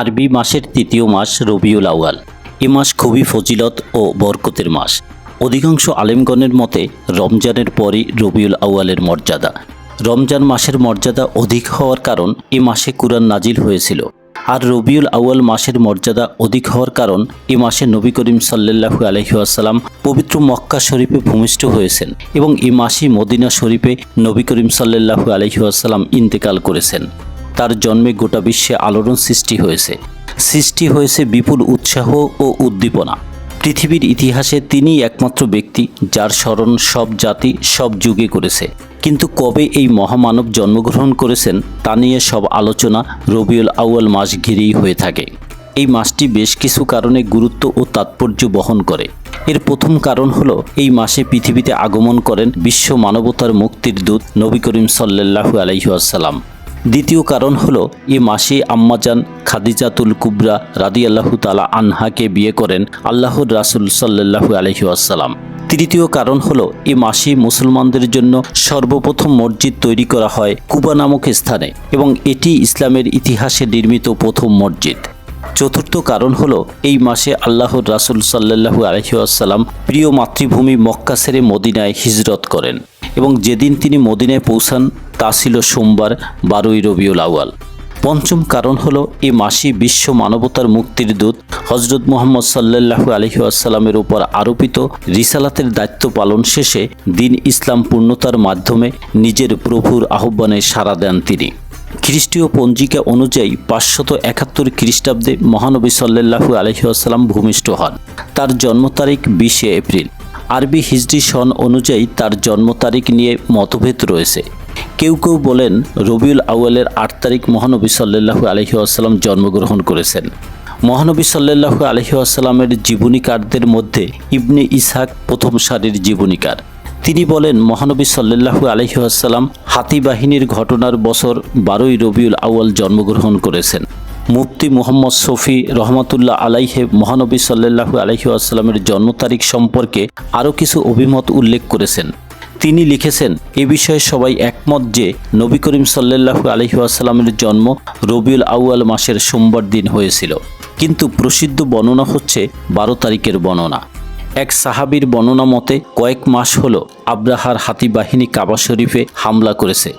আরবি মাসের তৃতীয় মাস রবিউল আউয়াল। এ মাস খুবই ফজিলত ও বরকতের মাস। অধিকাংশ আলেমগণের মতে, রমজানের পরই রবিউল আউয়ালের মর্যাদা। রমজান মাসের মর্যাদা অধিক হওয়ার কারণ এ মাসে কুরআন নাজিল হয়েছিল। আর রবিউল আউয়াল মাসের মর্যাদা অধিক হওয়ার কারণ এ মাসে নবী করিম সাল্লাহু আলহিউসালাম পবিত্র মক্কা শরীফে ভূমিষ্ঠ হয়েছেন এবং এ মাসেই মদিনা শরীফে নবী করিম সাল্লাহু আলহিউসালাম ইন্তেকাল করেছেন। তার জন্মে গোটা বিশ্বে আলোড়ন সৃষ্টি হয়েছে। সৃষ্টি হয়েছে বিপুল উৎসাহ ও উদ্দীপনা। পৃথিবীর ইতিহাসে তিনিই একমাত্র ব্যক্তি যার স্মরণ সব জাতি, সব যুগে করেছে। কিন্তু কবে এই মহামানব জন্মগ্রহণ করেছেন, তা নিয়ে সব আলোচনা রবিউল আউয়াল মাস ঘিরেই হয়ে থাকে। এই মাসটি বেশ কিছু কারণে গুরুত্ব ও তাৎপর্য বহন করে। এর প্রথম কারণ হল, এই মাসে পৃথিবীতে আগমন করেন বিশ্ব মানবতার মুক্তির দূত নবী করিম সাল্লাহু আলহিউসালাম দ্বিতীয় কারণ হলো, এ মাসে আম্মাজান খাদিজাতুল কুবরা রাদি আল্লাহু তালা আনহাকে বিয়ে করেন আল্লাহর রাসুল সাল্লাহু আলহিউসালাম তৃতীয় কারণ হলো, এ মাসে মুসলমানদের জন্য সর্বপ্রথম মসজিদ তৈরি করা হয় কুবা নামক স্থানে এবং এটি ইসলামের ইতিহাসে নির্মিত প্রথম মসজিদ। চতুর্থ কারণ হলো, এই মাসে আল্লাহর রাসুল সাল্লাহু আলহিউসালাম প্রিয় মাতৃভূমি মক্কা ছেড়ে মদিনায় হিজরত করেন এবং যেদিন তিনি মদিনায় পৌঁছান তা ছিল সোমবার, বারোই রবিউল আউয়াল। পঞ্চম কারণ হলো, এ মাসি বিশ্ব মানবতার মুক্তির দূত হজরত মোহাম্মদ সাল্লাহু আলহিউসালামের উপর আরোপিত রিসালাতের দায়িত্ব পালন শেষে দিন ইসলাম পূর্ণতার মাধ্যমে নিজের প্রভুর আহ্বানে সাড়া দেন তিনি। খ্রিস্টীয় পঞ্জিকা অনুযায়ী পাঁচশত একাত্তর খ্রিস্টাব্দে মহানবী সাল্লাহু আলহিউসালাম ভূমিষ্ঠ হন। তার জন্ম তারিখ বিশে এপ্রিল। আরবি হিজরি সন অনুযায়ী তার জন্ম তারিখ নিয়ে মতভেদ রয়েছে। কেউ কেউ বলেন রবিউল আউয়ালের আট তারিখ মহানবী সাল্লাহু আলহিউসালাম জন্মগ্রহণ করেছেন। মহানবী সাল্লাহু আলহিউসালামের জীবনীকারদের মধ্যে ইবনে ইসহাক প্রথম সারির জীবনীকার। তিনি বলেন, মহানবী সাল্লাহু আলহিউসালাম হাতি বাহিনীর ঘটনার বছর বারোই রবিউল আউয়াল জন্মগ্রহণ করেছেন। মুফতি মোহাম্মদ শফি রহমতুল্লাহ আলাইহে মহানবী সাল্লাহু আলহিউসালামের জন্ম তারিখ সম্পর্কে আরও কিছু অভিমত উল্লেখ করেছেন। তিনি লিখেছেন, এ বিষয়ে সবাই একমত যে নবী করিম সাল্লাহু আলহিউসালামের জন্ম রবিউল আউয়াল মাসের সোমবার দিন হয়েছিল। কিন্তু প্রসিদ্ধ বর্ণনা হচ্ছে বারো তারিখের বর্ণনা। এক সাহাবির বর্ণনা মতে, কয়েক মাস হল আব্রাহার হাতি বাহিনী কাবা শরীফে হামলা করেছে।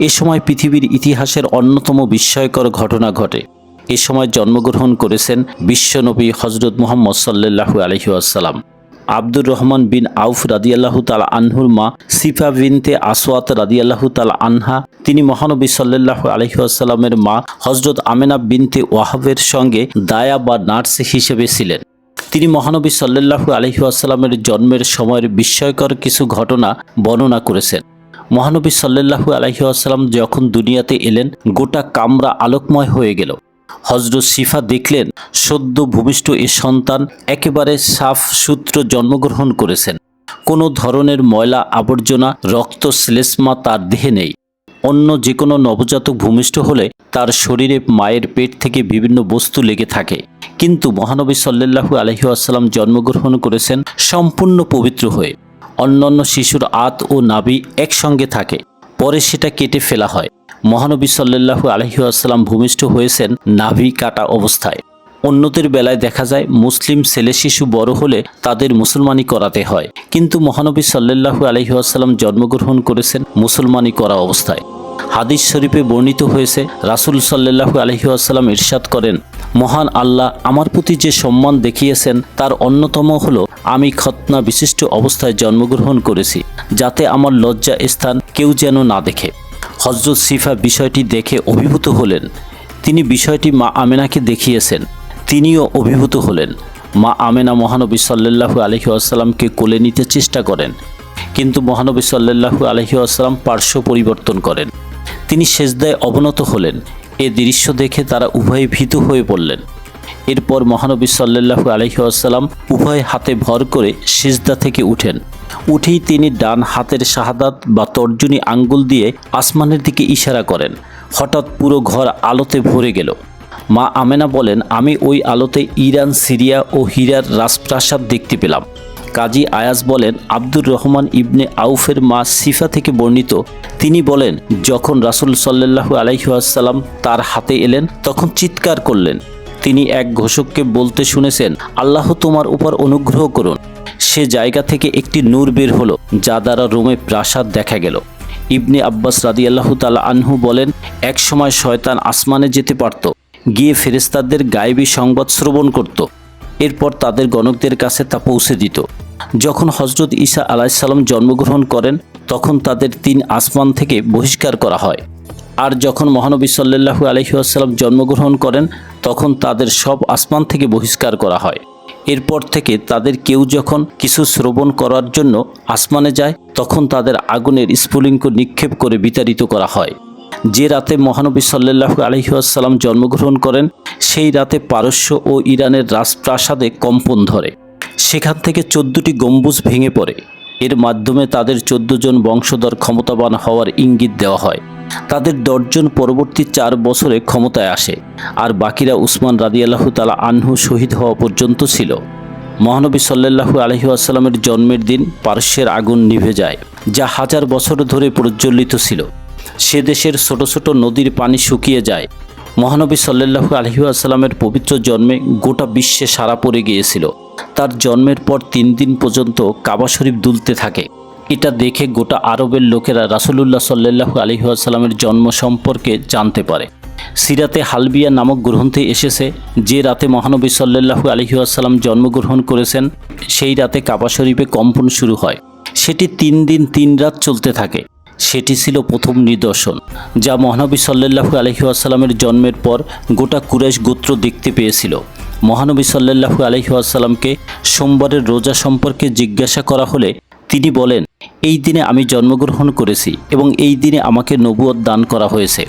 এ সময় পৃথিবীর ইতিহাসের অন্যতম বিস্ময়কর ঘটনা ঘটে। এ সময় জন্মগ্রহণ করেছেন বিশ্বনবী হজরত মোহাম্মদ সাল্লাহু আলহিউসালাম আব্দুর রহমান বিন আউফ রাদিয়াল্লাহু তালা আনহুর মা সিফা বিনতে আসওয়াত রাদিয়াল্লাহু তালা আনহা, তিনি মহানবী সাল্লাহু আলহিউসালামের মা হজরত আমেনা বিনতে ওয়াহাবের সঙ্গে দায়া বা নার্স হিসেবে ছিলেন। তিনি মহানবী সাল্লাহু আলহিউসালামের জন্মের সময়ের বিস্ময়কর কিছু ঘটনা বর্ণনা করেছেন। মহানবী সাল্লাহু আলহিউসালাম যখন দুনিয়াতে এলেন, গোটা কামরা আলোকময় হয়ে গেল। হজরত শিফা দেখলেন, সদ্য ভূমিষ্ঠ এ সন্তান একেবারে সাফ সূত্র জন্মগ্রহণ করেছেন। কোনো ধরনের ময়লা আবর্জনা, রক্ত, শ্লেষ্মা তার দেহে নেই। অন্য যে কোনো নবজাতক ভূমিষ্ঠ হলে তার শরীরে মায়ের পেট থেকে বিভিন্ন বস্তু লেগে থাকে। কিন্তু মহানবী সাল্লাহু আলহিউসালাম জন্মগ্রহণ করেছেন সম্পূর্ণ পবিত্র হয়ে। অন্যান্য শিশুর আত ও নাভি একসঙ্গে থাকে, পরে সেটা কেটে ফেলা হয়। মহানবী সাল্লাহু আলহিউসালাম ভূমিষ্ঠ হয়েছেন নাভি কাটা অবস্থায়। অন্যদের বেলায় দেখা যায়, মুসলিম ছেলে শিশু বড় হলে তাদের মুসলমানি করাতে হয়। কিন্তু মহানবী সাল্লাহু আলহিউসালাম জন্মগ্রহণ করেছেন মুসলমানি করা অবস্থায়। হাদিস শরীফে বর্ণিত হয়েছে, রাসুল সাল্লাহু আলহিউসালাম ইরশাদ করেন, মহান আল্লাহ আমার প্রতি যে সম্মান দেখিয়েছেন, তার অন্যতম হলো, আমি খতনা বিশিষ্ট অবস্থায় জন্মগ্রহণ করেছি, যাতে আমার লজ্জা স্থান কেউ যেন না দেখে। হজরত সিফা বিষয়টি দেখে অভিভূত হলেন। তিনি বিষয়টি মা আমেনাকে দেখিয়েছেন। তিনিও অভিভূত হলেন। মা আমেনা মহানবী সাল্লাহু আলহি আসাল্লামকে কোলে নিতে চেষ্টা করেন, কিন্তু মহানবী সাল্লাহু আলহি আসাল্লাম পার্শ্ব পরিবর্তন করেন। তিনি সেজদায় অবনত হলেন। এ দৃশ্য দেখে তারা উভয়ে ভীত হয়ে পড়লেন। এরপর মহানবী সাল্লাহু আলহি আসাল্লাম উভয় হাতে ভর করে সেজদা থেকে উঠেন। উঠেই তিনি ডান হাতের শাহাদাত বা তর্জনী আঙ্গুল দিয়ে আসমানের দিকে ইশারা করেন। হঠাৎ পুরো ঘর আলোতে ভরে গেল। মা আমেনা বলেন, আমি ওই আলোতে ইরান, সিরিয়া ও হীরার রাজপ্রাসাদ দেখতে পেলাম। কাজী আয়াজ বলেন, আব্দুর রহমান ইবনে আউফের মা সিফা থেকে বর্ণিত। তিনি বলেন, যখন রাসুল সাল্লাহু আলাইহাসাল্লাম তার হাতে এলেন, তখন চিৎকার করলেন। তিনি এক ঘোষককে বলতে শুনেছেন, আল্লাহ তোমার উপর অনুগ্রহ করুন। সে জায়গা থেকে একটি নূর বের হলো, যা দ্বারা রোমে প্রাসাদ দেখা গেল। ইবনে আব্বাস রাদিয়াল্লাহু তালা আনহু বলেন, এক সময় শয়তান আসমানে যেতে পারত, গিয়ে ফেরেস্তাদের গায়েবী সংবাদ শ্রবণ করত। এরপর তাদের গণকদের কাছে তা পৌঁছে দিত। যখন হজরত ঈসা আলাইসাল্লাম জন্মগ্রহণ করেন, তখন তাদের তিন আসমান থেকে বহিষ্কার করা হয়। আর যখন মহানবী সাল্লাহু আলহিউসাল্লাম জন্মগ্রহণ করেন, তখন তাদের সব আসমান থেকে বহিষ্কার করা হয়। এরপর থেকে তাদের কেউ যখন কিছু শ্রবণ করার জন্য আসমানে যায়, তখন তাদের আগুনের স্ফুলিঙ্গ নিক্ষেপ করে বিতাড়িত করা হয়। যে রাতে মহানবী সাল্লাহু আলহিউসাল্লাম জন্মগ্রহণ করেন, সেই রাতে পারস্য ও ইরানের রাজপ্রাসাদে কম্পন ধরে। সেখান থেকে চোদ্দটি গম্বুজ ভেঙে পড়ে। এর মাধ্যমে তাদের চোদ্দ জন বংশধর ক্ষমতাবান হওয়ার ইঙ্গিত দেওয়া হয়। তাদের দশজন পরবর্তী চার বছরে ক্ষমতায় আসে, আর বাকিরা উসমান রাদিয়াল্লাহু তালা আনহু শহীদ হওয়া পর্যন্ত ছিল। মহানবী সাল্লাহু আলহিউসাল্লামের জন্মের দিন পারস্যের আগুন নিভে যায়, যা হাজার বছর ধরে প্রজ্বলিত ছিল। সে দেশের ছোট ছোট নদীর পানি শুকিয়ে যায়। মহানবী সাল্লাহু আলহিউসাল্লামের পবিত্র জন্মে গোটা বিশ্বে সারা পড়ে গিয়েছিল। তার জন্মের পর তিন দিন পর্যন্ত কাবা শরীফ দুলতে থাকে। এটা দেখে গোটা আরবের লোকেরা রাসুলুল্লাহ সাল্লাহু আলহিহাসাল্লামের জন্ম সম্পর্কে জানতে পারে। সিরাতে হালবিয়া নামক গ্রন্থে এসেছে, যে রাতে মহানবী সাল্লাহু আলহিহাসাল্লাম জন্মগ্রহণ করেছেন, সেই রাতে কাবা শরীফে কম্পন শুরু হয়। সেটি তিন দিন তিন রাত চলতে থাকে। সেটি ছিল প্রথম নিদর্শন, যা মহানবী সাল্লাহু আলহিহাসাল্লামের জন্মের পর গোটা কুরাইশ গোত্র দেখতে পেয়েছিল। মহানবী সাল্লাহু আলহিহাসাল্লামকে সোমবারের রোজা সম্পর্কে জিজ্ঞাসা করা হলে তিনি বলেন এই দিনে আমি জন্মগ্রহণ করেছি এবং এই দিনে আমাকে নবুয়ত দান করা হয়েছে।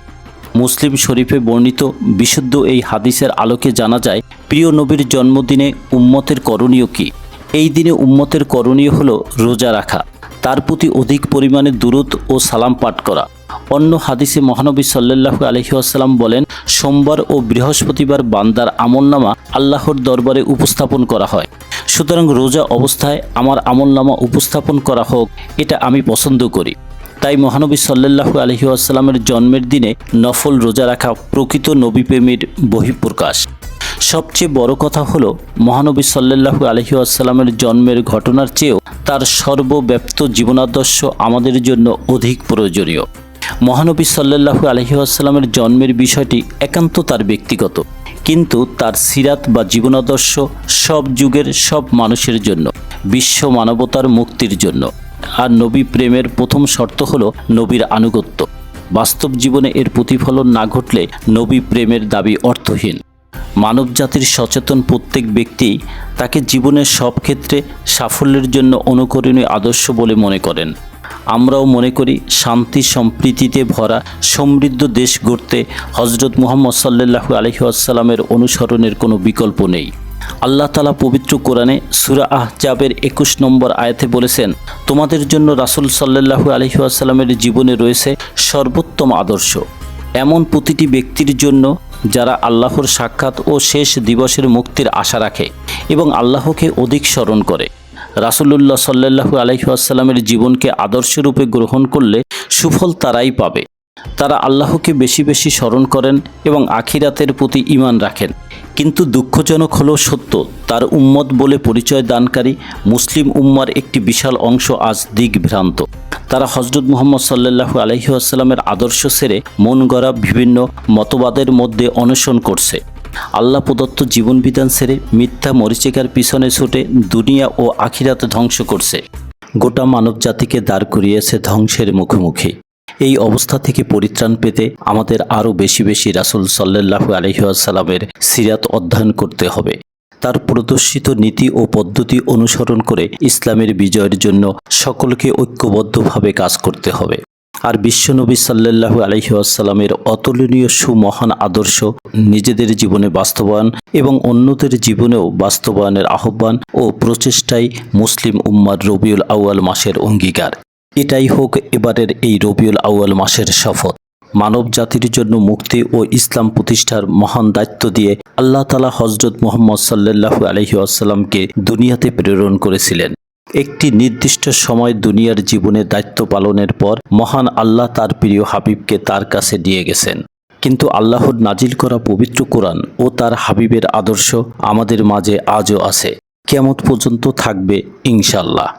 মুসলিম শরীফে বর্ণিত বিশুদ্ধ এই হাদিসের আলোকে জানা যায়, প্রিয় নবীর জন্মদিনে উম্মতের করণীয় কি? এই দিনে উম্মতের করণীয় হলো রোজা রাখা, তার প্রতি অধিক পরিমাণে দূরত ও সালাম পাঠ করা। অন্য হাদিসে মহানবী সাল্লাহু আলহিহাসাল্লাম বলেন, সোমবার ও বৃহস্পতিবার বান্দার আমলনামা আল্লাহর দরবারে উপস্থাপন করা হয়। সুতরাং রোজা অবস্থায় আমার আমলনামা উপস্থাপন করা হোক, এটা আমি পছন্দ করি। তাই মহানবী সাল্লাহু আলহিউসাল্লামের জন্মের দিনে নফল রোজা রাখা প্রকৃত নবীপ্রেমীর বহিঃপ্রকাশ। সবচেয়ে বড় কথা হলো, মহানবী সাল্লাহু আলহিউসাল্লামের জন্মের ঘটনার চেয়েও তার সর্বব্যাপ্ত জীবনাদর্শ আমাদের জন্য অধিক প্রয়োজনীয়। মহানবী সাল্লাহু আলহিউসাল্লামের জন্মের বিষয়টি একান্ত তার ব্যক্তিগত। কিন্তু তার সিরাত বা জীবনাদর্শ সব যুগের সব মানুষের জন্য, বিশ্ব মানবতার মুক্তির জন্য। আর নবী প্রেমের প্রথম শর্ত হলো নবীর আনুগত্য। বাস্তব জীবনে এর প্রতিফলন না ঘটলে নবী প্রেমের দাবি অর্থহীন। মানবজাতির সচেতন প্রত্যেক ব্যক্তি তাকে জীবনের সব ক্ষেত্রে সাফল্যের জন্য অনুকরণীয় আদর্শ বলে মনে করেন। আমরাও মনে করি শান্তি সম্প্রীতিতে ভরা সমৃদ্ধ দেশ গড়তে হজরত মুহাম্মদ সাল্লাহু আলহিউসাল্লামের অনুসরণের কোনো বিকল্প নেই। আল্লাহ তালা পবিত্র কোরআনে সুরা আহজাবের একুশ নম্বর আয়াতে বলেছেন, তোমাদের জন্য রাসুল সাল্লাহু আলহিউসাল্লামের জীবনে রয়েছে সর্বোত্তম আদর্শ। এমন প্রতিটি ব্যক্তির জন্য যারা আল্লাহর সাক্ষাৎ ও শেষ দিবসের মুক্তির আশা রাখে এবং আল্লাহকে অধিক স্মরণ করে। রাসুলুল্লাহ সাল্লাহু আলহিহাসাল্লামের জীবনকে আদর্শরূপে গ্রহণ করলে সুফল তারাই পাবে। তারা আল্লাহকে বেশি বেশি স্মরণ করেন এবং আখিরাতের প্রতি ইমান রাখেন। কিন্তু দুঃখজনক হলেও সত্য, তার উম্মত বলে পরিচয় দানকারী মুসলিম উম্মার একটি বিশাল অংশ আজ দিগভ্রান্ত। তারা হজরত মুহম্মদ সাল্লাহু আলহিহাস্লামের আদর্শ সেরে মন গড়া বিভিন্ন মতবাদের মধ্যে অনশন করছে। আল্লাহ প্রদত্ত জীবনবিধান সেরে মিথ্যা মরিচিকার পিছনে ছুটে দুনিয়া ও আখিরাত ধ্বংস করছে। গোটা মানব জাতিকে দাঁড় করিয়েছে ধ্বংসের মুখোমুখি। এই অবস্থা থেকে পরিত্রাণ পেতে আমাদের আরও বেশি বেশি রাসুল সাল্লাহু আলহিহাসাল্লামের সিরাত অধ্যয়ন করতে হবে। তার প্রদর্শিত নীতি ও পদ্ধতি অনুসরণ করে ইসলামের বিজয়ের জন্য সকলকে ঐক্যবদ্ধভাবে কাজ করতে হবে। আর বিশ্বনবী সাল্লাহু আলহিউসাল্লামের অতুলনীয় সুমহান আদর্শ নিজেদের জীবনে বাস্তবায়ন এবং অন্যদের জীবনেও বাস্তবায়নের আহ্বান ও প্রচেষ্টাই মুসলিম উম্মার রবিউল আউয়াল মাসের অঙ্গীকার। এটাই হোক এবারের এই রবিউল আউয়াল মাসের শপথ। মানব জাতির জন্য মুক্তি ও ইসলাম প্রতিষ্ঠার মহান দায়িত্ব দিয়ে আল্লাহ তালা হজরত মোহাম্মদ সাল্লাহু আলহি আসাল্লামকে দুনিয়াতে প্রেরণ করেছিলেন। একটি নির্দিষ্ট সময় দুনিয়ার জীবনে দায়িত্ব পালনের পর মহান আল্লাহ তার প্রিয় হাবিবকে তার কাছে দিয়ে গেছেন। কিন্তু আল্লাহর নাজিল করা পবিত্র কোরআন ও তার হাবিবের আদর্শ আমাদের মাঝে আজও আছে। কেমত পর্যন্ত থাকবে ইনশাল্লাহ